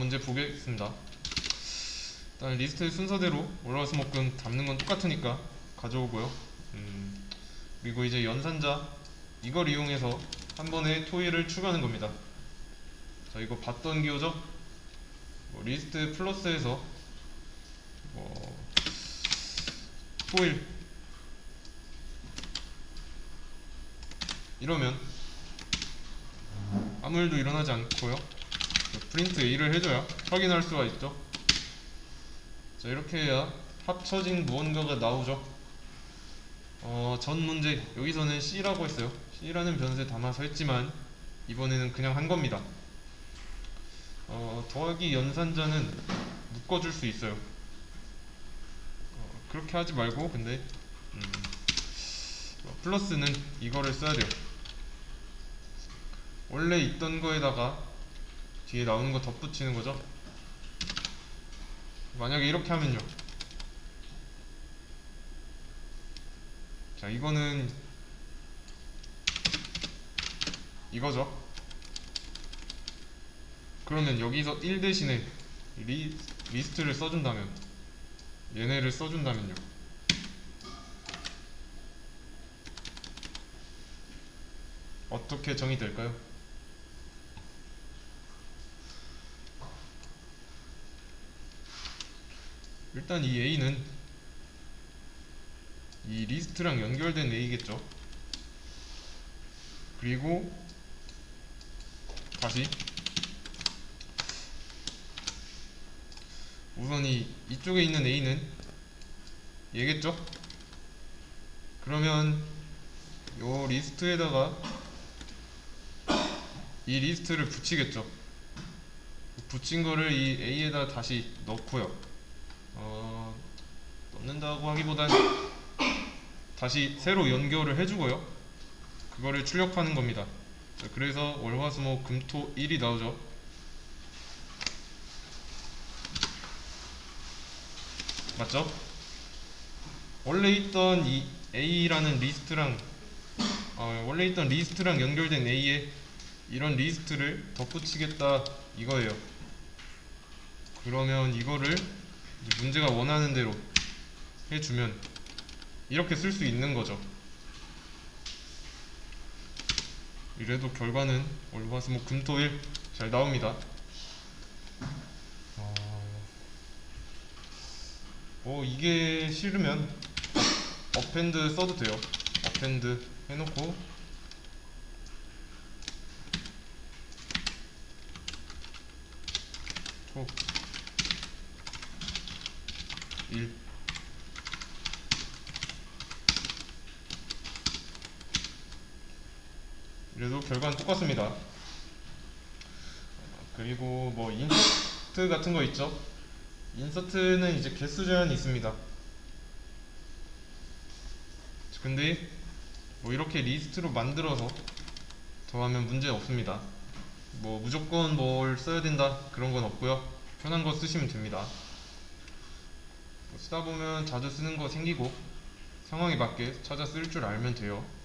문제 보겠습니다. 일단 리스트의 순서대로 올라와서 목금 담는 건 똑같으니까 가져오고요. 음, 그리고 이제 연산자 이걸 이용해서 한 번에 토의를 추가하는 겁니다. 자 이거 봤던 기호죠? 뭐 리스트 플러스에서 뭐 토일 이러면 아무 일도 일어나지 않고요. 프린트 A를 해줘야 확인할 수가 있죠. 자 이렇게 해야 합쳐진 무언가가 나오죠. 어, 전 문제 여기서는 C라고 했어요. C라는 변수에 담아서 했지만 이번에는 그냥 한 겁니다. 어, 더하기 연산자는 묶어줄 수 있어요. 어, 그렇게 하지 말고 근데 음, 어, 플러스는 이거를 써야 돼요. 원래 있던 거에다가 뒤에 나오는 거 덧붙이는 거죠. 만약에 이렇게 하면요. 자, 이거는 이거죠. 그러면 여기서 1 대신에 리, 리스트를 써준다면 얘네를 써준다면요. 어떻게 정의될까요? 일단 이 A는 이 리스트랑 연결된 A겠죠. 그리고 다시 우선 이 이쪽에 있는 A는 얘겠죠. 그러면 요 리스트에다가 이 리스트를 붙이겠죠. 붙인 거를 이 A에다 다시 넣고요. 어, 넣는다고 하기보단 다시 새로 연결을 해주고요. 그거를 출력하는 겁니다. 자, 그래서 월화수목 금토 1이 나오죠. 맞죠? 원래 있던 이 A라는 리스트랑 어, 원래 있던 리스트랑 연결된 A에 이런 리스트를 덧붙이겠다 이거예요. 그러면 이거를 문제가 원하는 대로 해주면 이렇게 쓸 수 있는 거죠. 이래도 결과는 월화수목 금토일 잘 나옵니다. 어... 뭐 이게 싫으면 어펜드 써도 돼요. 어펜드 해놓고 초1 그래도 결과는 똑같습니다. 그리고 뭐 인서트 같은 거 있죠? 인서트는 이제 개수 제한이 있습니다. 근데 뭐 이렇게 리스트로 만들어서 더하면 문제 없습니다. 뭐 무조건 뭘 써야 된다 그런 건 없고요. 편한 거 쓰시면 됩니다. 뭐 쓰다 보면 자주 쓰는 거 생기고 상황에 맞게 찾아 쓸 줄 알면 돼요.